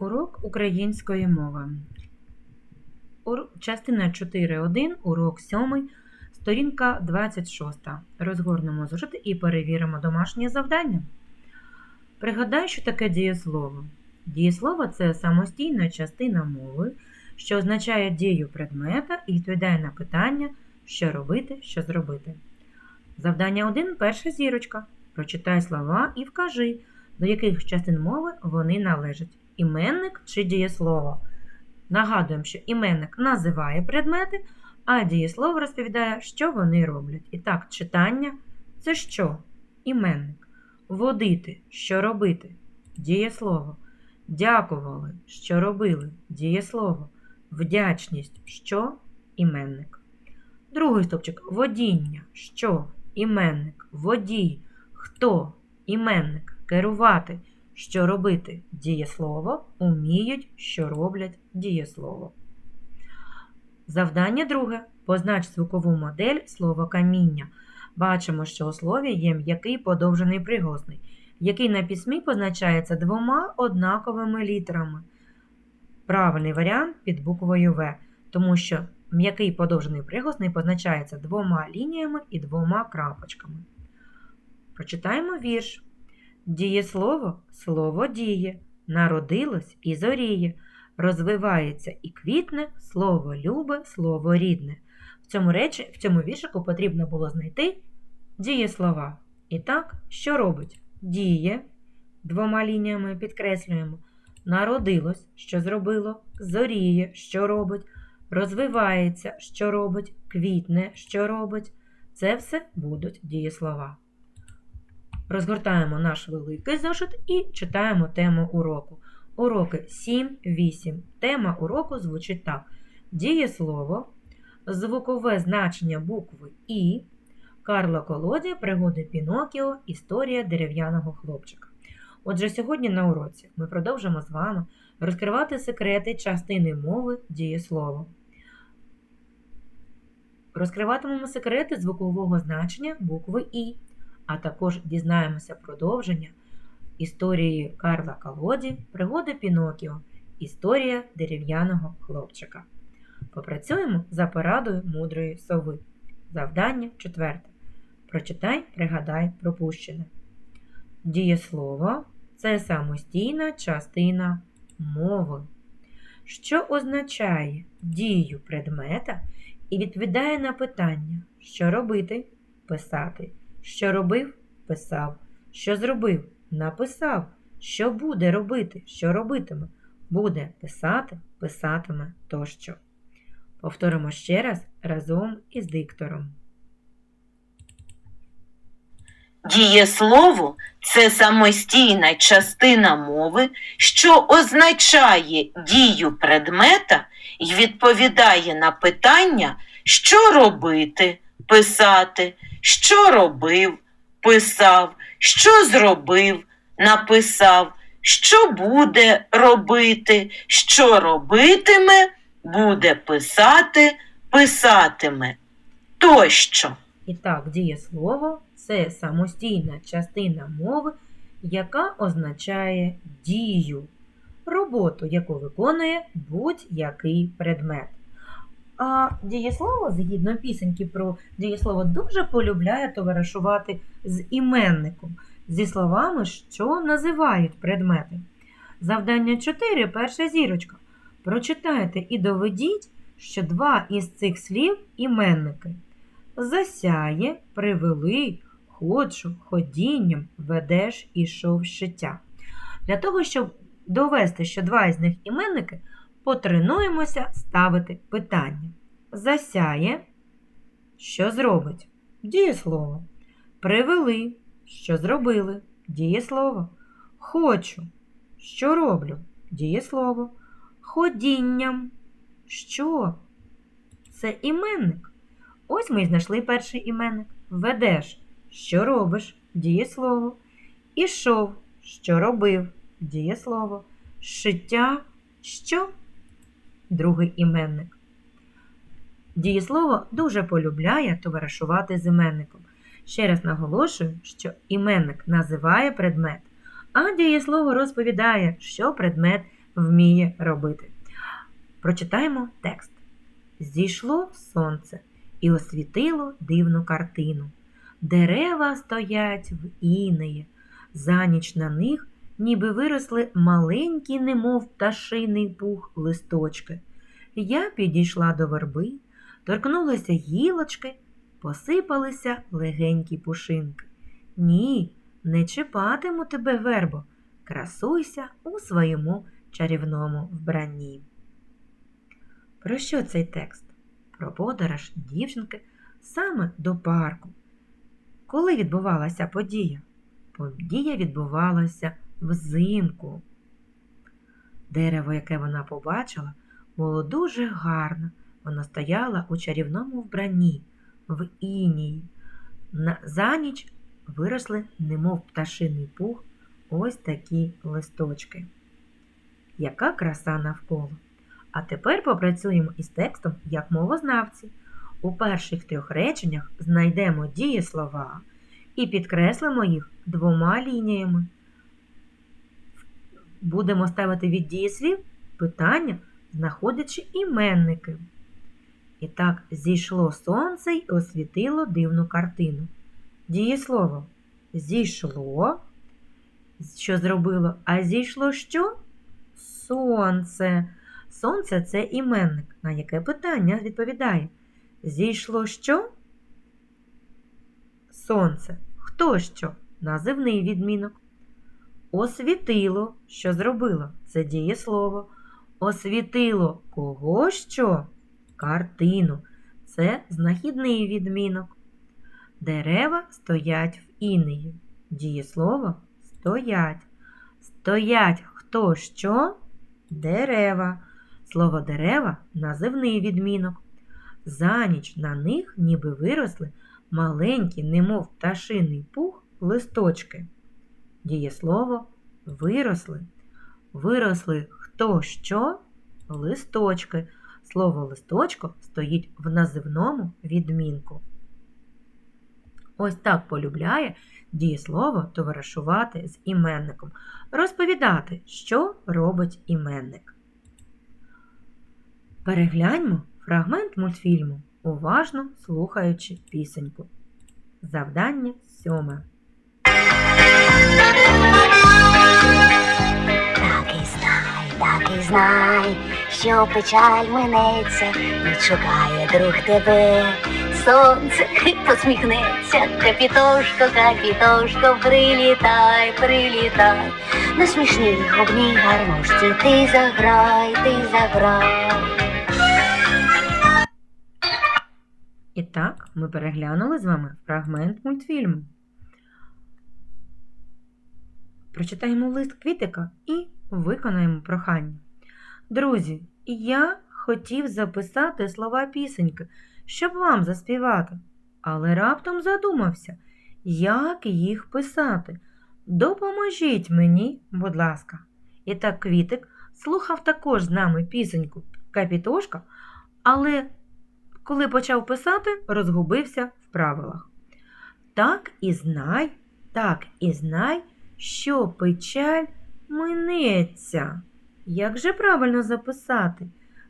Урок української мови. Частина 4.1, урок 7, сторінка 26. Розгорнемо зошит і перевіримо домашнє завдання. Пригадай, що таке дієслово. Дієслово це самостійна частина мови, що означає дію предмета і відповідає на питання, що робити, що зробити. Завдання 1. Перша зірочка. Прочитай слова і вкажи, до яких частин мови вони належать. Іменник чи дієслово. Нагадуємо, що іменник називає предмети, а дієслово розповідає, що вони роблять. І так, читання це що? Іменник. Водити, що робити? Дієслово. Дякували, що робили? Дієслово. Вдячність, що? Іменник. Другий стопчик водіння, що? Іменник. Водій, хто? Іменник. Керувати. Що робити дієслово, уміють, що роблять дієслово. Завдання друге. Познач звукову модель слова каміння. Бачимо, що у слові є м'який подовжений приголосний, який на письмі позначається двома однаковими літерами. Правильний варіант під буквою В, тому що м'який подовжений приголосний позначається двома лініями і двома крапочками. Прочитаємо вірш. Дієслово слово діє, народилось і зоріє, розвивається і квітне, слово любе, слово рідне. В цьому речі, в цьому віршику потрібно було знайти дієслова. І так, що робить? Діє, двома лініями підкреслюємо, народилось, що зробило, зоріє, що робить, розвивається, що робить, квітне, що робить. Це все будуть дієслова. Розгортаємо наш великий зошит і читаємо тему уроку. Уроки 7-8. Тема уроку звучить так: дієслово, звукове значення букви І, Карло Колоді, пригоди Пінокіо, історія дерев'яного хлопчика. Отже, сьогодні на уроці ми продовжимо з вами розкривати секрети частини мови дієслова. Розкриватимемо секрети звукового значення букви І а також дізнаємося продовження історії Карла Колоді, пригоди Пінокіо, історія дерев'яного хлопчика. Попрацюємо за порадою мудрої сови. Завдання четверте. Прочитай, пригадай, пропущене. Дієслово це самостійна частина мови, що означає дію предмета і відповідає на питання, що робити, писати. Що робив писав, що зробив написав, що буде робити, що робитиме, буде писати, писатиме тощо. Повторимо ще раз разом із диктором. Дієслово це самостійна частина мови, що означає дію предмета і відповідає на питання, що робити, писати, що робив, писав, що зробив, написав, що буде робити, що робитиме, буде писати, писатиме тощо. І так, дієслово це самостійна частина мови, яка означає дію, роботу, яку виконує будь-який предмет. А дієслово, згідно пісеньки про дієслово, дуже полюбляє товаришувати з іменником, зі словами, що називають предмети. Завдання 4, перша зірочка. Прочитайте і доведіть, що два із цих слів іменники. Засяє, привели, ходжу, ходінням, ведеш, ішов з життя. Для того, щоб довести, що два із них іменники, потренуємося ставити питання. Засяє, що зробить? Дієслово. Привели, що зробили? Дієслово. Хочу, що роблю? Дієслово. Ходінням. Що? Це іменник. Ось ми й знайшли перший іменник. Ведеш, що робиш? Дієслово. Ішов, що робив? Дієслово. Шиття, що? Другий іменник. Дієслово дуже полюбляє товаришувати з іменником. Ще раз наголошую, що іменник називає предмет, а дієслово розповідає, що предмет вміє робити. Прочитаємо текст. Зійшло сонце і освітило дивну картину. Дерева стоять в інеї, за ніч на них ніби виросли маленькі, немов пташиний пух листочки. Я підійшла до верби, торкнулася гілочки, посипалися легенькі пушинки. Ні, не чіпатиму тебе, вербо, красуйся у своєму чарівному вбранні. Про що цей текст? Про подорож дівчинки саме до парку. Коли відбувалася подія? Подія відбувалася взимку. Дерево, яке вона побачила, було дуже гарне. Воно стояло у чарівному вбранні, в інії. За ніч виросли, немов пташиний пух, ось такі листочки. Яка краса навколо! А тепер попрацюємо із текстом як мовознавці. У перших трьох реченнях знайдемо дієслова і підкреслимо їх двома лініями. Будемо ставити від дієслів питання, знаходячи іменники. І так, зійшло сонце й освітило дивну картину. Дієслово зійшло, що зробило, а зійшло що? Сонце. Сонце це іменник. На яке питання відповідає? Зійшло що? Сонце. Хто що? Називний відмінок. Освітило, що зробило? Це дієслово. Освітило кого що? Картину. Це знахідний відмінок. Дерева стоять в інеї. Дієслово стоять. Стоять хто що? Дерева. Слово дерева називний відмінок. За ніч на них ніби виросли маленькі, немов пташиний пух, листочки. Дієслово виросли. Виросли хто що? Листочки. Слово листочко стоїть в називному відмінку. Ось так полюбляє дієслово товаришувати з іменником, розповідати, що робить іменник. Перегляньмо фрагмент мультфільму, уважно слухаючи пісеньку. Завдання сьоме. Так і знай, що печаль минеться, відшукає друг тебе. Сонце посміхнеться, капітошко, капітошко, прилітай, прилітай. На смішній губній гармошці ти заграй, ти заграй. І так, ми переглянули з вами фрагмент мультфільму. Прочитаємо лист Квітика і виконаємо прохання. Друзі, я хотів записати слова пісеньки, щоб вам заспівати, але раптом задумався, як їх писати. Допоможіть мені, будь ласка. І так Квітик слухав також з нами пісеньку Капітошка, але коли почав писати, розгубився в правилах. Так і знай, так і знай, що печаль минеться. Як же правильно записати?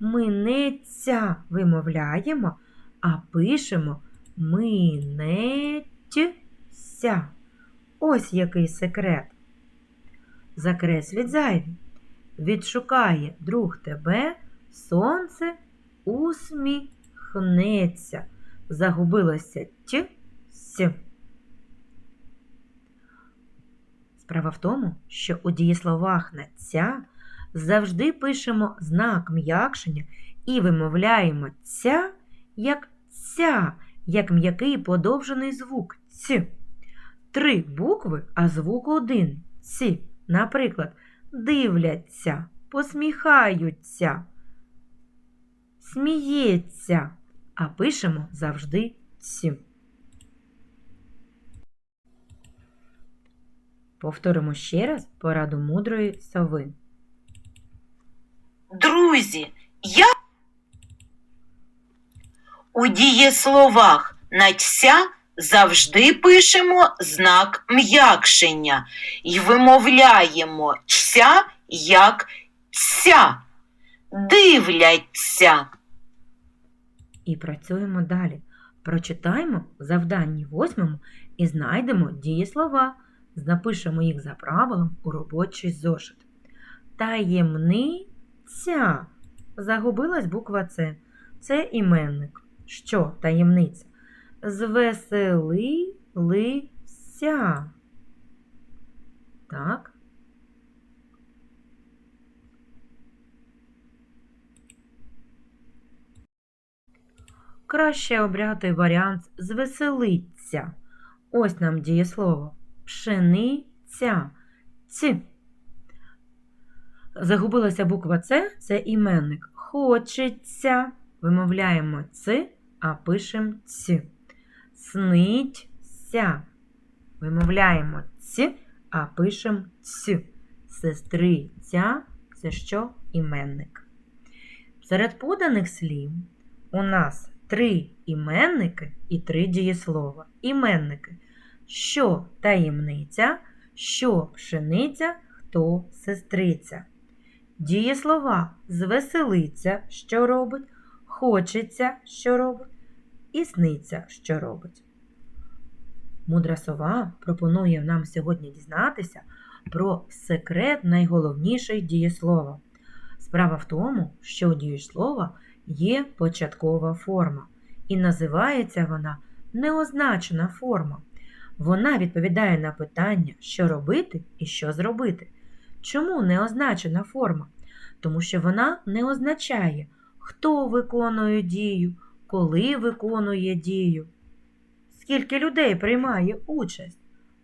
Минеться вимовляємо, а пишемо минеться. Ось який секрет. Закресліть зайві. Відшукає друг тебе, сонце усміхнеться. Загубилося т с. Справа в тому, що у дієсловах на ця завжди пишемо знак м'якшення і вимовляємо ця як ця, як м'який подовжений звук ць. Три букви, а звук один ці. Наприклад, дивляться, посміхаються, сміється, а пишемо завжди ць. Повторимо ще раз пораду мудрої сови. Друзі, я у дієсловах на ця завжди пишемо знак м'якшення і вимовляємо ця як дивляться, дивляться. І працюємо далі. Прочитаємо в завданні восьмому і знайдемо дієслова. Напишемо їх за правилом у робочий зошит. Таємниця. Загубилась буква С. Це іменник. Що таємниця? Звеселилися. Так. Краще обрати варіант звеселиться. Ось нам дієслово. Пшениця. Ць. Загубилася буква С, це іменник. Хочеться. Вимовляємо Ц, а пишемо Ць. Сниться. Вимовляємо Ць, а пишемо Ць. Сестриця це що? Іменник. Серед поданих слів у нас три іменники і три дієслова. Іменники. Що таємниця, що пшениця, хто сестриця. Дієслова звеселиться, що робить, хочеться, що робить, і сниться, що робить. Мудра сова пропонує нам сьогодні дізнатися про секрет найголовніших дієслова. Справа в тому, що у дієслова є початкова форма, і називається вона неозначена форма. Вона відповідає на питання, що робити і що зробити. Чому неозначена форма? Тому що вона не означає, хто виконує дію, коли виконує дію, скільки людей приймає участь,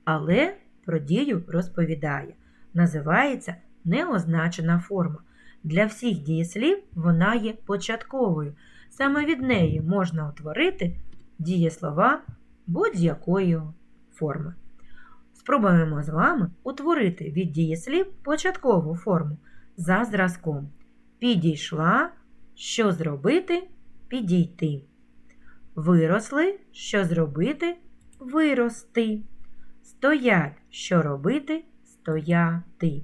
але про дію розповідає. Називається неозначена форма. Для всіх дієслів вона є початковою. Саме від неї можна утворити дієслова будь-якої форми. Спробуємо з вами утворити від дієслів початкову форму за зразком. Підійшла, що зробити, підійти. Виросли, що зробити, вирости. Стоять, що робити, стояти.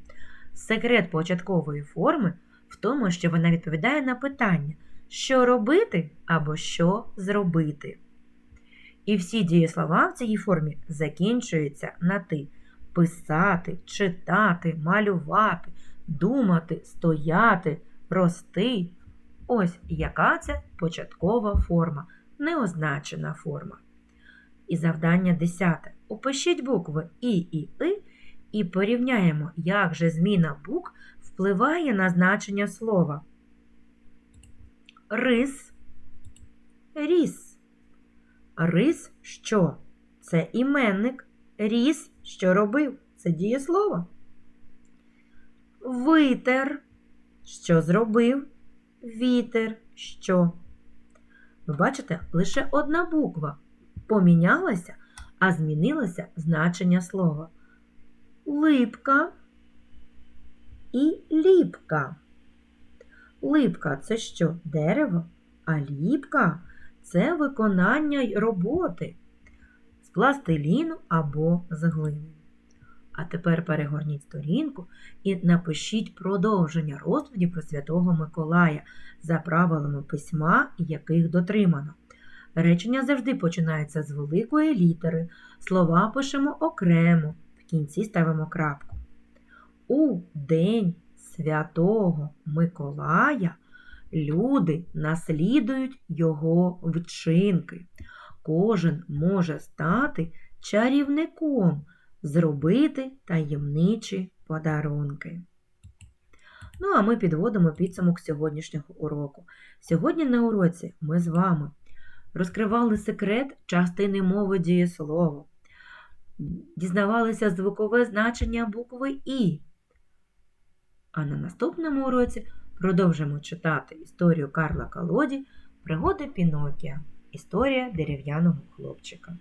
Секрет початкової форми в тому, що вона відповідає на питання, що робити або що зробити. І всі дієслова в цій формі закінчуються на ти. Писати, читати, малювати, думати, стояти, рости. Ось яка це початкова форма, неозначена форма. І завдання десяте. Опишіть букви І і И і порівняємо, як же зміна букв впливає на значення слова. Рис, ріс. Рис що? Це іменник. Ріс, що робив? Це дієслово. Витер, що зробив? Вітер, що? Ви бачите, лише одна буква помінялася, а змінилося значення слова. Липка і ліпка. Липка це що? Дерево, а ліпка це виконання й роботи з пластиліну або з глини. А тепер перегорніть сторінку і напишіть продовження розповіді про Святого Миколая за правилами письма, яких дотримано. Речення завжди починається з великої літери, слова пишемо окремо, в кінці ставимо крапку. У день Святого Миколая люди наслідують його вчинки. Кожен може стати чарівником, зробити таємничі подарунки. Ну, а ми підводимо підсумок сьогоднішнього уроку. Сьогодні на уроці ми з вами розкривали секрет частини мови дієслова, дізнавалися звукове значення букви І. А на наступному уроці продовжимо читати історію Карла Калоді, Пригоди Пінокія. Історія дерев'яного хлопчика.